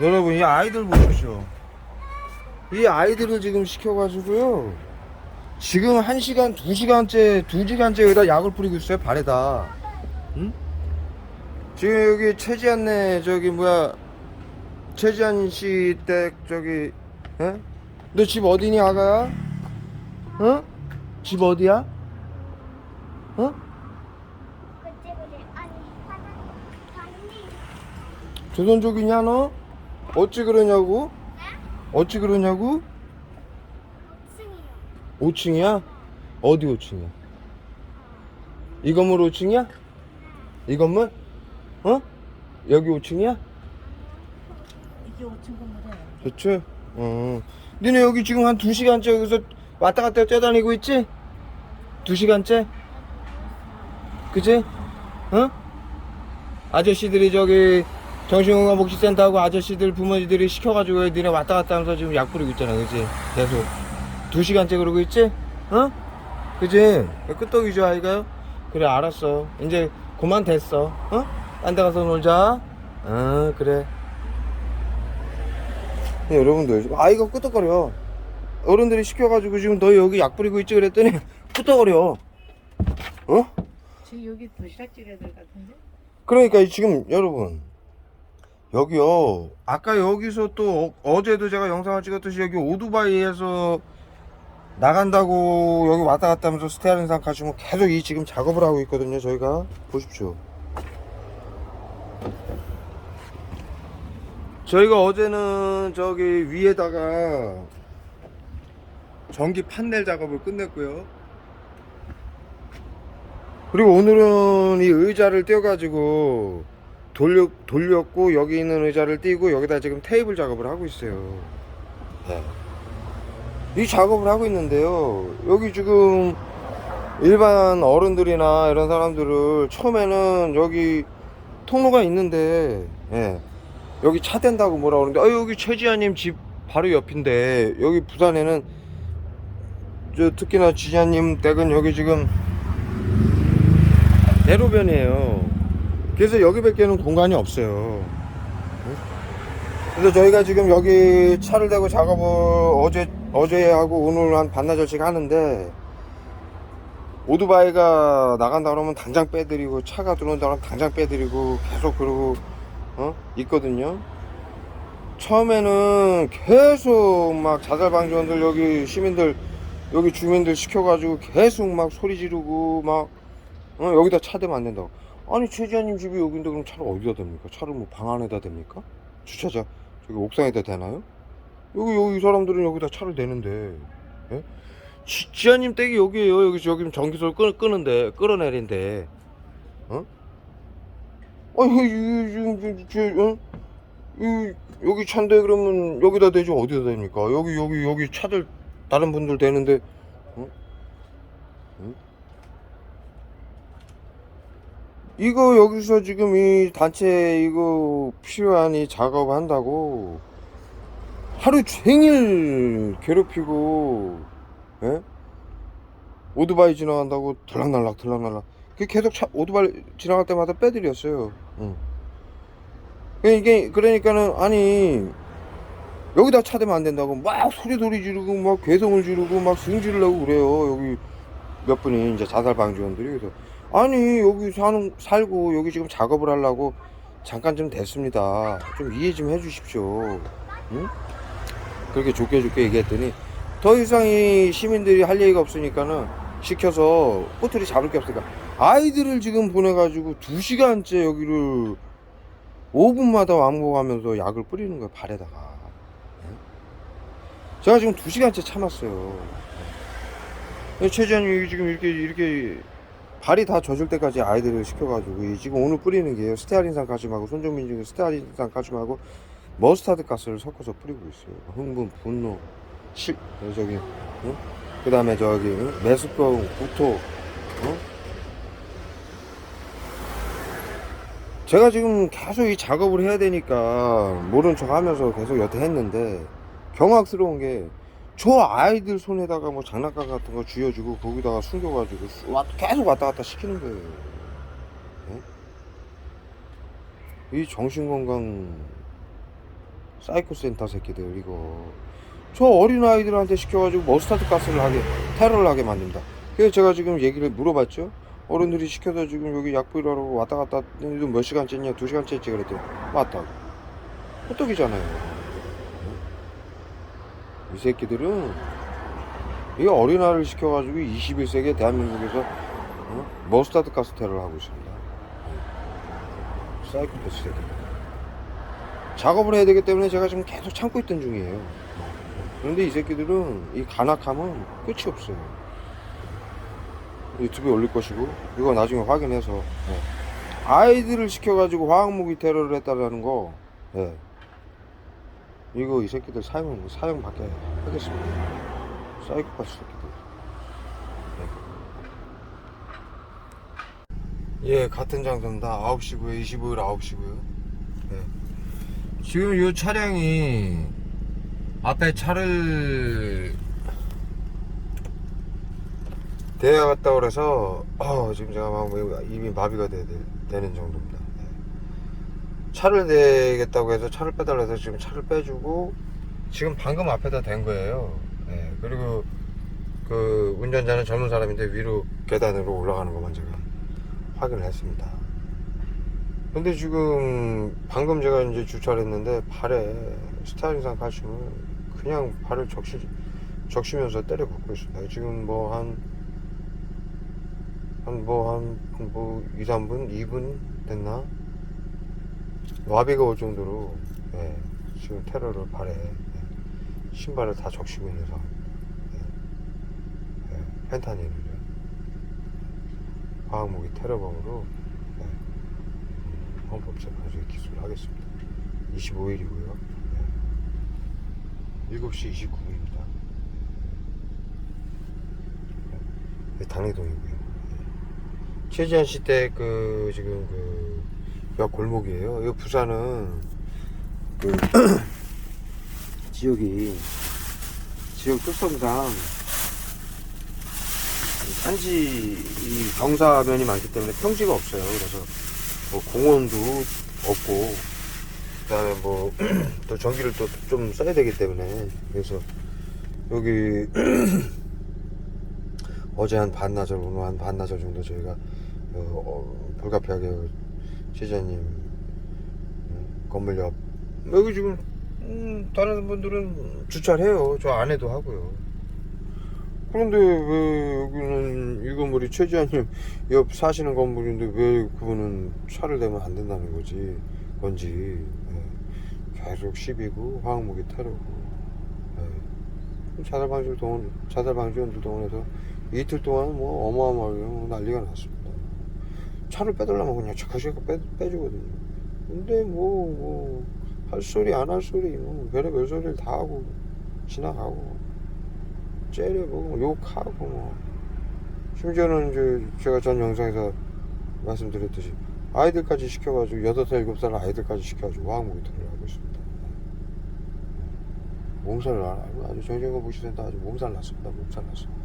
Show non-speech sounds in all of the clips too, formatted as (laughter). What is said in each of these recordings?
여러분 이 아이들 보십시오. 이 아이들을 지금 시켜가지고요. 지금 한 시간, 두 시간째, 두 시간째 여기다 약을 뿌리고 있어요 발에다. 응? 지금 여기 최지한네 저기 뭐야 최지한 씨 댁 저기 예? 너집 어디니 아가야? 어? 집 어디야? 어? 하나 아니 조선족이냐 너? 어찌 그러냐고? 어찌 그러냐고? 5층이요 5층이야? 어디 5층이야? 이 건물 5층이야? 이 건물? 어? 여기 5층이야? 이게 5층 건물이에요. 그치? 어. 니네 여기 지금 한 2시간째 여기서 왔다 갔다 뛰어다니고 있지? 2시간째? 그치? 어? 아저씨들이 저기 정신건강복지센터하고 아저씨들 부모님들이 시켜가지고 니네 왔다 갔다 하면서 지금 약 뿌리고 있잖아 그치? 계속 2시간째 그러고 있지? 어? 그치? 끄떡이죠 아이가요? 그래 알았어 이제 그만 됐어 어? 딴 데 가서 놀자 어 그래 네, 여러분들 아이가 끄떡거려 어른들이 시켜가지고 지금 너 여기 약 뿌리고 있지 그랬더니 (laughs) 끄떡거려 어? 지금 여기 도시락집애들 같은데? 그러니까 지금 여러분 여기요. 아까 여기서 또 어, 어제도 제가 영상을 찍었듯이 여기 오두바이에서 나간다고 여기 왔다 갔다 하면서 스테아린산 가시면 계속 이 지금 작업을 하고 있거든요 저희가. 보십시오. 저희가 어제는 저기 위에다가 전기 판넬 작업을 끝냈고요. 그리고 오늘은 이 의자를 띄워가지고 돌려, 돌렸고 여기 있는 의자를 띄고 여기다 지금 테이블 작업을 하고 있어요 네. 이 작업을 하고 있는데요 여기 지금 일반 어른들이나 이런 사람들을 처음에는 여기 통로가 있는데 예. 여기 차 댄다고 뭐라 그러는데 아 여기 최지아님 집 바로 옆인데 여기 부산에는 저 특히나 지아님 댁은 여기 지금 대로변이에요. 그래서 여기 밖에는 공간이 없어요. 그래서 저희가 지금 여기 차를 대고 작업을 어제 어제 하고 오늘 한 반나절씩 하는데 오토바이가 나간다 그러면 당장 빼드리고 차가 들어온다 그러면 당장 빼드리고 계속 그러고 어 있거든요. 처음에는 계속 막 자살 방지원들 여기 시민들 여기 주민들 시켜가지고 계속 막 소리 지르고 막 어, 여기다 차 대면 안 된다고. 아니 최지아님 집이 여기인데 그럼 차를 어디다 댑니까? 차를 뭐 방 안에다 댑니까? 주차장 저기 옥상에다 대나요? 여기 여기 이 사람들은 여기다 차를 대는데. 예? 지, 지아님 댁이 여기에요. 여기 여기 전기소를 끄, 끄는데 끌어내린데. 어? 아니 이 지금 저, 저, 어? 이, 여기 차인데 그러면 여기다 대지 어디다 대니까? 여기 여기 여기 차들 다른 분들 대는데. 어? 응? 이거 여기서 지금 이 단체 이거 필요한 이 작업 한다고 하루 종일 괴롭히고 예? 오토바이 지나간다고 들락날락 들락날락 그 계속 차 오토바이 지나갈 때마다 빼드렸어요 응. 그 이게 그러니까는 아니 여기다 차 대면 안 된다고 막 소리 소리 지르고 막 괴성을 지르고 막 승질을 내고 그래요 여기 몇 분이 이제 자살 방지원들이 그래서 아니 여기 사는 살고 여기 지금 작업을 하려고 잠깐 좀 됐습니다. 좀 이해 좀 해주십시오. 응? 그렇게 좋게 좋게 얘기했더니 더 이상 이 시민들이 할 얘기가 없으니까는 시켜서 꼬투리 잡을 게 없으니까 아이들을 지금 보내가지고 두 시간째 여기를 5분마다 왕복하면서 약을 뿌리는 거야 발에다가. 응? 제가 지금 두 시간째 참았어요. 최지현이 지금 이렇게 이렇게 발이 다 젖을 때까지 아이들을 시켜가지고 이 지금 오늘 뿌리는 게요 스테아린산 가줌하고 손정민 중에 스테아린산 가줌하고 머스타드 가스를 섞어서 뿌리고 있어요 흥분 분노 실 어, 저기 응? 그 다음에 저기 응? 메스꺼움 구토 응? 제가 지금 계속 이 작업을 해야 되니까 모른 척 하면서 계속 여태 했는데 경악스러운 게 저 아이들 손에다가 뭐 장난감 같은 거 쥐어주고 거기다가 숨겨가지고 계속 왔다 갔다 시키는 거예요. 예? 이 정신건강 사이코 센터 새끼들 이거 저 어린 아이들한테 시켜가지고 머스타드 가스를 하게 테러를 하게 만든다. 그래서 제가 지금 얘기를 물어봤죠. 어른들이 시켜서 지금 여기 약 뿌리라고 왔다 갔다 몇 시간째 했냐 두 시간째 했지 그랬더니 맞다고 호떡이잖아요 이 새끼들은 이 어린아이를 시켜가지고 21세기에 대한민국에서 어? 머스타드 가스 테러를 하고 있습니다 사이코패스 새끼들 작업을 해야 되기 때문에 제가 지금 계속 참고 있던 중이에요 그런데 이 새끼들은 이 간악함은 끝이 없어요 유튜브에 올릴 것이고 이거 나중에 확인해서 예. 아이들을 시켜가지고 화학무기 테러를 했다라는 거 예. 이거 이 새끼들 사용 사용 받게 하겠습니다 사이코파스 새끼들 예. 예 같은 장소입니다 9시고요 25일 9시고요 예. 지금 이 차량이 앞에 차를 대회 갔다 그래서 어, 지금 제가 막 입이 마비가 되, 되, 는 정도입니다. 네. 차를 대겠다고 해서 차를 빼달라 해서 지금 차를 빼주고 지금 방금 앞에다 댄 거예요. 네. 그리고 그 운전자는 젊은 사람인데 위로 계단으로 올라가는 것만 제가 확인을 했습니다. 근데 지금 방금 제가 이제 주차를 했는데 발에 스타일링상 칼슘을 그냥 발을 적시 적시면서 때려 붓고 있습니다. 지금 뭐 한 한 뭐 한 뭐 2, 3분, 2분 됐나? 와비가 올 정도로 예, 지금 테러를 발에 예, 신발을 다 적시고 있는 상황입니다. 예, 예, 펜타닐을 화학무기 테러범으로 예, 음, 헌법재판소에 기소를 하겠습니다. 25일이고요. 예, 7시 29분입니다. 예, 당리동이고요. 최지한 씨 때 그 지금 그 옆 골목이에요. 이 부산은 그 (clears throat) 지역이 지역 특성상 산지 이 경사면이 많기 때문에 평지가 없어요. 그래서 뭐 공원도 없고 그다음에 뭐 (clears throat) 또 전기를 또 좀 써야 되기 때문에 그래서 여기 (clears throat) 어제 한 반나절 오늘 한 반나절 정도 저희가 어, 어, 불가피하게 제자님 음, 건물 옆 여기 지금 음, 다른 분들은 주차를 해요 저 안에도 하고요 그런데 왜 여기는 이 건물이 최지아님 옆 사시는 건물인데 왜 그분은 차를 대면 안 된다는 거지 건지 예. 계속 시비고 화학무기 테러고 예. 자살방지 동원 자살방지원들 동원해서 이틀 동안 뭐 어마어마하게 뭐 난리가 났습니다. 차를 빼달라면 그냥 빼, 빼주거든요. 근데 뭐, 뭐, 할 소리, 안 할 소리, 뭐, 별의별 소리를 다 하고, 지나가고, 째려보고, 욕하고, 뭐. 심지어는 이제 제가 전 영상에서 말씀드렸듯이, 아이들까지 시켜가지고, 8살, 7살 아이들까지 시켜가지고, 화학무기 하고 있습니다. 몸살을 안 하고, 아주 정신과 무시센터 아주 몸살 났습니다. 몸살 났습니다.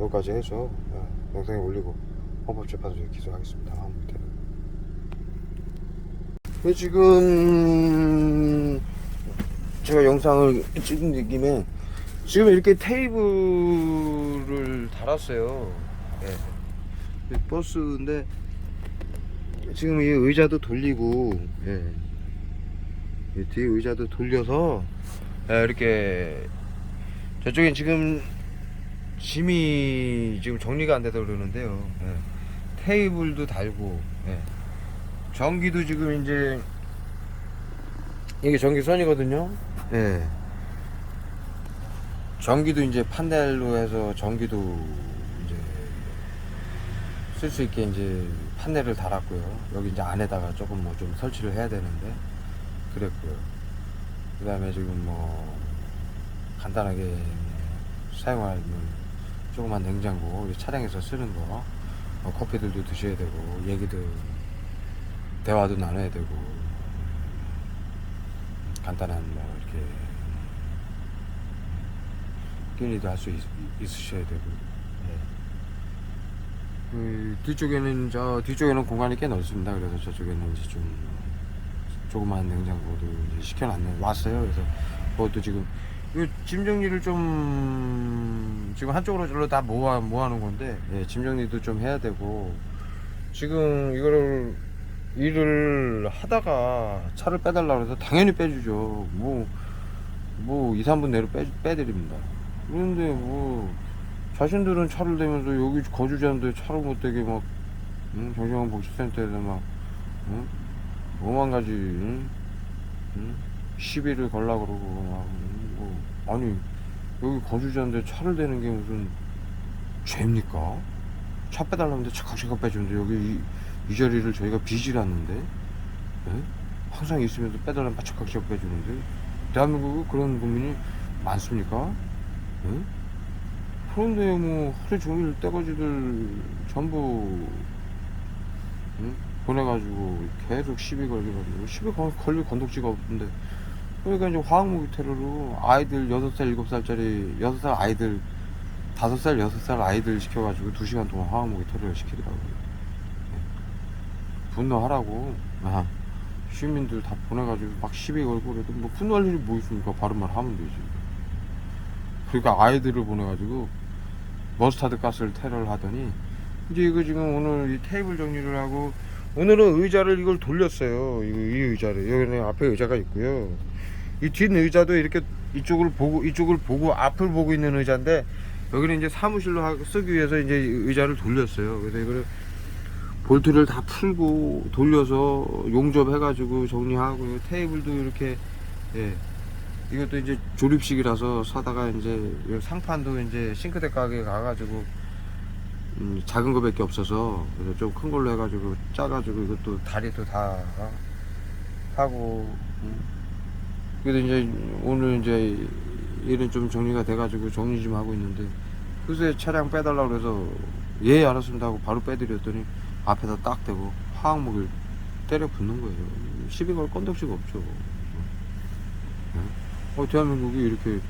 여기까지 해서 어, 영상에 올리고 헌법재판소에 기소하겠습니다. 아무튼. 근데 지금 제가 영상을 찍은 김에 지금 이렇게 테이블을 달았어요. 예. 버스인데 지금 이 의자도 돌리고 예. 이 뒤에 의자도 돌려서 예, 이렇게 저쪽엔 지금 짐이 지금 정리가 안 돼서 그러는데요. 예. 테이블도 달고, 예. 전기도 지금 이제 이게 전기선이거든요. 예. 전기도 이제 판넬로 해서 전기도 이제 쓸 수 있게 이제 판넬을 달았고요. 여기 이제 안에다가 조금 뭐 좀 설치를 해야 되는데 그랬고요. 그 다음에 지금 뭐 간단하게 사용할 뭐 조그만 냉장고 차량에서 쓰는 거 어, 커피들도 드셔야 되고 얘기도 대화도 나눠야 되고 간단한 뭐 이렇게 끼니도 할 수 있으셔야 되고. 네. 그 뒤쪽에는 저 뒤쪽에는 공간이 꽤 넓습니다. 그래서 저쪽에는 이제 좀 조그마한 냉장고도 이제 시켜놨네 왔어요. 그래서 그것도 지금 이 짐 정리를 좀 지금 한쪽으로 절로 다 모아 모아놓은 건데 예, 짐 정리도 좀 해야 되고 지금 이거를 일을 하다가 차를 빼달라고 해서 당연히 빼주죠 뭐뭐 2, 3분 내로 빼, 빼드립니다 그런데 뭐 자신들은 차를 대면서 여기 거주자인데 차를 못 대게 막 응? 정신건 복지센터에서 막 응? 오만 가지 응? 응? 시비를 걸라 그러고 막 응? 뭐, 아니 여기 거주자인데 차를 대는 게 무슨 죄입니까? 차 빼달라는데 차각차각 빼주는데 여기 이, 이 자리를 저희가 빚을 않는데 예? 항상 있으면서 빼달라면 차각차각 빼주는데 대한민국에 그런 국민이 많습니까? 예? 그런데 뭐 하루 종일 떼거지들 전부 응? 보내가지고 계속 시비 걸게 가지고 시비 걸- 걸릴 건덕지가 없는데 그러니까 이제 화학무기 테러로 아이들 6살 7살짜리 6살 아이들 5살 6살 아이들 시켜가지고 2시간 동안 화학무기 테러를 시키더라고요 예. 분노하라고 아, 시민들 다 보내가지고 막 시비 걸고 그래도 뭐 분노할 일이 뭐 있습니까 바른 말 하면 되지 그러니까 아이들을 보내가지고 머스타드 가스를 테러를 하더니 이제 이거 지금 오늘 이 테이블 정리를 하고 오늘은 의자를 이걸 돌렸어요. 이, 이 의자를 여기는 앞에 의자가 있고요. 이 뒷 의자도 이렇게 이쪽을 보고 이쪽을 보고 앞을 보고 있는 의자인데 여기는 이제 사무실로 하- 쓰기 위해서 이제 이 의자를 돌렸어요. 그래서 이거를 볼트를 다 풀고 돌려서 용접해가지고 정리하고 테이블도 이렇게 예. 이것도 이제 조립식이라서 사다가 이제 이 상판도 이제 싱크대 가게 가가지고 음, 작은 거밖에 없어서 그래서 좀 큰 걸로 해가지고 짜가지고 이것도 다리도 다 하고 음. 그래도 이제 오늘 이제 일은 좀 정리가 돼가지고 정리 좀 하고 있는데 그새 차량 빼달라고 그래서 예 알았습니다 하고 바로 빼드렸더니 앞에다 딱 대고 화학목을 때려 붙는 거예요 시비 걸 건덕지가 없죠 어, 대한민국이 이렇게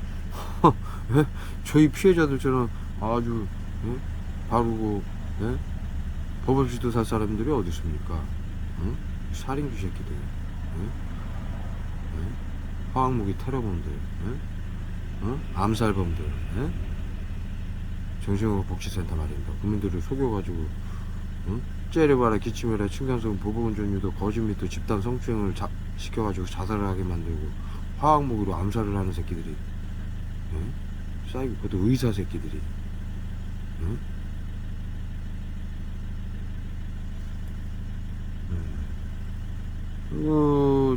(laughs) 예? 저희 피해자들처럼 아주 예? 바르고 예? 법 없이도 살 사람들이 어디 있습니까? 응? 살인귀 새끼들 예? 예? 화학무기 테러범들 예? 어? 암살범들 예? 정신건강 복지센터 말입니다 국민들을 속여가지고 응? 째려봐라 기침해라 층간소음 보복운전 유도 거짓 및또 집단 성추행을 자- 시켜가지고 자살을 하게 만들고 화학무기로 암살을 하는 새끼들이 응? 싸이고 그것도 의사 새끼들이 응?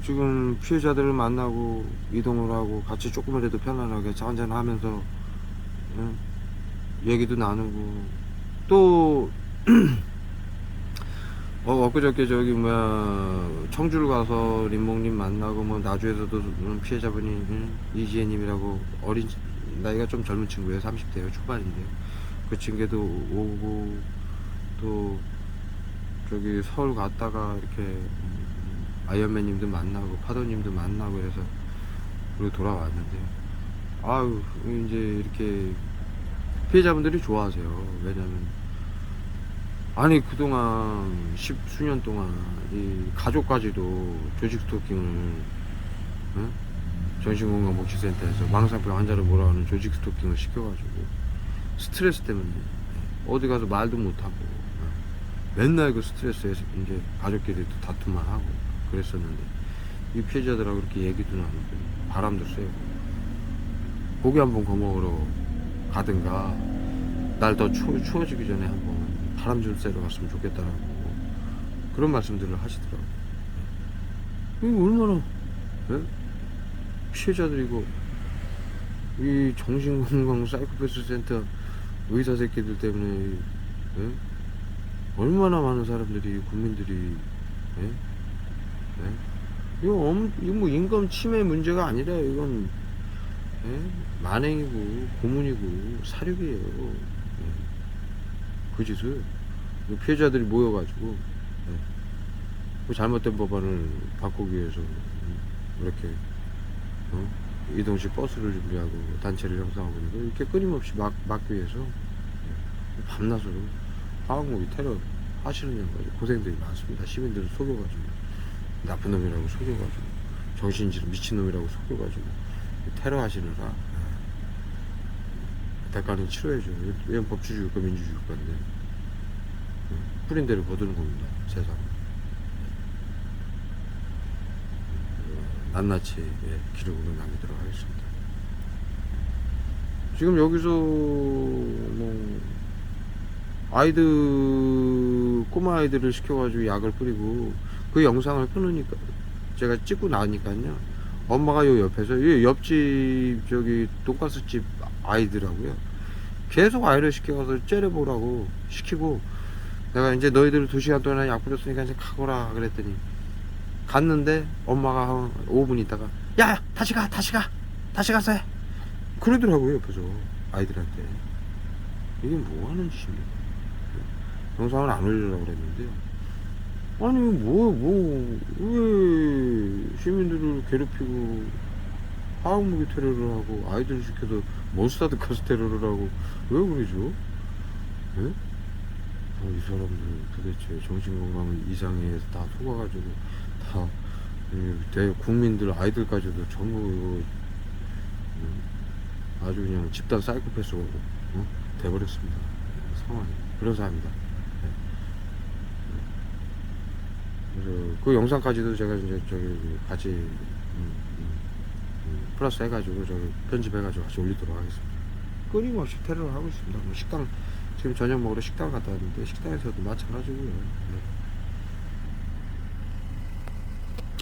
그 지금 피해자들을 만나고 이동을 하고 같이 조금이라도 편안하게 차 한잔 하면서 응? 얘기도 나누고 또 (clears throat) 어, 엊그저께 저기 뭐야 청주를 가서林목님 만나고 뭐 나주에서도 음, 피해자분이 응? 이지혜님이라고 어린 나이가 좀 젊은 친구예요 30대요 초반인데요 그 친구도 오고 또 저기 서울 갔다가 이렇게 음, 아이언맨님도 만나고 파도님도 만나고 그래서 그리고 돌아왔는데 아유 이제 이렇게 피해자분들이 좋아하세요 왜냐면 아니 그동안 십 수년 동안 이 가족까지도 조직 스토킹을 응? 정신건강복지센터에서 망상병 환자를 몰아가는 조직 스토킹을 시켜가지고 스트레스 때문에 어디 가서 말도 못하고 응? 맨날 그 스트레스에서 이제 가족끼리 또 다툼만 하고 그랬었는데 이 피해자들하고 그렇게 얘기도 나누고 바람도 쐬고 고기 한번 거먹으러 가든가 날더 추워지기 전에 한번 바람 좀 쐬러 갔으면 좋겠다라고 그런 말씀들을 하시더라고요. 이거 얼마나 예? 피해자들이고 이 정신건강 사이코패스 센터 의사 새끼들 때문에 예? 얼마나 많은 사람들이 국민들이 예? 예? 이거, 엄, 이거 뭐 인권 침해 문제가 아니라 이건 예? 만행이고 고문이고 사륙이에요. 예. 그 짓을 이 피해자들이 모여가지고 예. 그 잘못된 법안을 바꾸기 위해서 이렇게 어? 이동식 버스를 준비하고 단체를 형성하고 있는데 이렇게 끊임없이 막, 막기 위해서 예. 밤낮으로 화학무기 테러 하시는 양까지 고생들이 많습니다. 시민들을 속여가지고 나쁜 놈이라고 속여가지고 정신질 미친 놈이라고 속여가지고 테러 하시느라 예. 대가는 치러야죠. 이건 법치주의과 민주주의과인데 예. 뿌린 대로 거두는 겁니다. 세상. 예. 낱낱이 예, 기록으로 남기도록 하겠습니다. 지금 여기서 뭐 아이들 꼬마 아이들을 시켜가지고 약을 뿌리고 그 영상을 끊으니까 제가 찍고 나니까요. 엄마가 요 옆에서 이 옆집 저기 돈가스집 아이들하고요. 계속 아이를 시켜가서 째려보라고 시키고 내가 이제 너희들 두 시간 동안 약 뿌렸으니까 이제 가거라 그랬더니 갔는데 엄마가 한 5분 있다가 야 다시 가 다시 가 다시 가서 해. 그러더라고요 옆에서 아이들한테. 이게 뭐 하는 짓입니까? 영상을 안 올리려고 그랬는데요 아니 뭐 뭐 왜 시민들을 괴롭히고 화학무기 테러를 하고 아이들을 시켜서 모스타드 가스 테러를 하고 왜 그러죠? 예? 아, 이 사람들 도대체 정신건강 이상해서 다 속아가지고 다 이, 대 국민들 아이들까지도 전부 음, 아주 그냥 집단 사이코패스가 어? 돼버렸습니다 상황이 그런 사람이다 그래서 그 영상까지도 제가 이제 저기 같이 음, 음, 음, 플러스 해가지고 저기 편집해가지고 같이 올리도록 하겠습니다. 끊임없이 테러를 하고 있습니다. 뭐 식당 지금 저녁 먹으러 식당 갔다 왔는데 식당에서도 마찬가지고요. 네.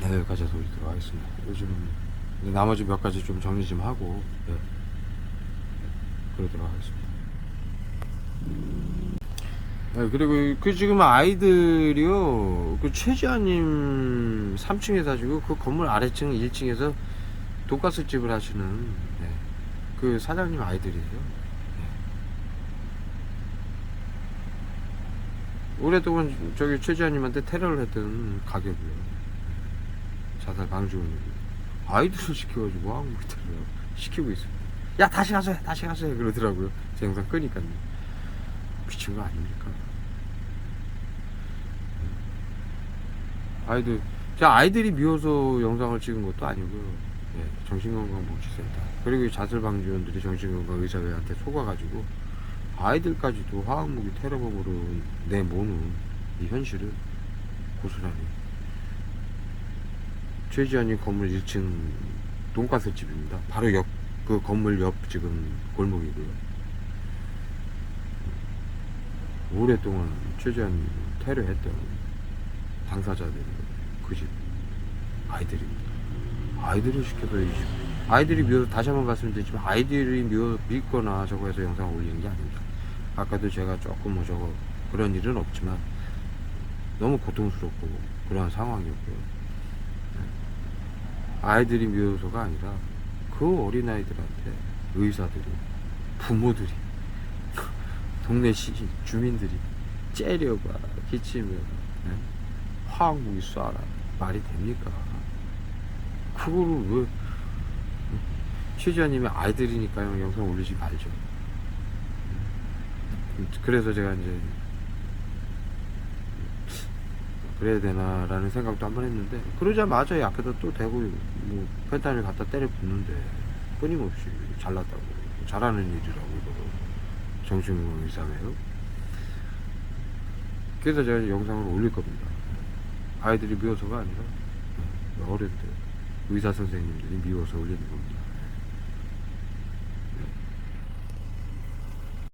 네, 여기까지 해서 올리도록 하겠습니다. 요즘 이제 나머지 몇 가지 좀 정리 좀 하고 네. 그러도록 하겠습니다. 네, 그리고 그 지금 아이들이요, 그 최지아님 3층에 사시고 그 건물 아래층 1층에서 돈가스 집을 하시는 네, 그 사장님 아이들이에요. 네. 오랫동안 저기 최지아님한테 테러를 했던 가게고요. 자살 방지원이고 아이들을 시켜가지고 한국 테러를 시키고 있어요. 야 다시 해, 다시 해 그러더라고요. 제 영상 끄니까요. 미친 거 아닙니까? 아이들, 제 아이들이 미워서 영상을 찍은 것도 아니고요. 예, 정신건강복지센터. 그리고 이 자살방지원들이 정신건강 의사회한테 속아가지고 아이들까지도 화학무기 테러범으로 내모는 이 현실을 고스란히 최지현이 건물 1층 돈가스 집입니다. 바로 옆, 그 건물 옆 지금 골목이고요. 오랫동안 최재한 테러했던 당사자들이 그 집 아이들입니다. 아이들을 시켜서 이 집. 아이들이 미워서 다시 한번 말씀드리지만 아이들이 미워 믿거나 저거 해서 영상 올리는 게 아닙니다. 아까도 제가 조금 뭐 저거 그런 일은 없지만 너무 고통스럽고 그러한 상황이었고요. 네. 아이들이 미워서가 아니라 그 어린아이들한테 의사들이 부모들이 동네 시, 주민들이 째려봐 기치면 예? 화학무기 쏴라 말이 됩니까? 그거를 왜 최지아님이 아이들이니까요 영상 올리지 말죠. 그래서 제가 이제 그래야 되나라는 생각도 한번 했는데 그러자마자 앞에다 또 대고 뭐 펜타닐 갖다 때려 붓는데 끊임없이 잘났다고 잘하는 일이라고 이거 정신건강 이상해요. 그래서 제가 영상을 올릴 겁니다. 아이들이 미워서가 아니라 어릴 때 의사 선생님들이 미워서 올리는 겁니다.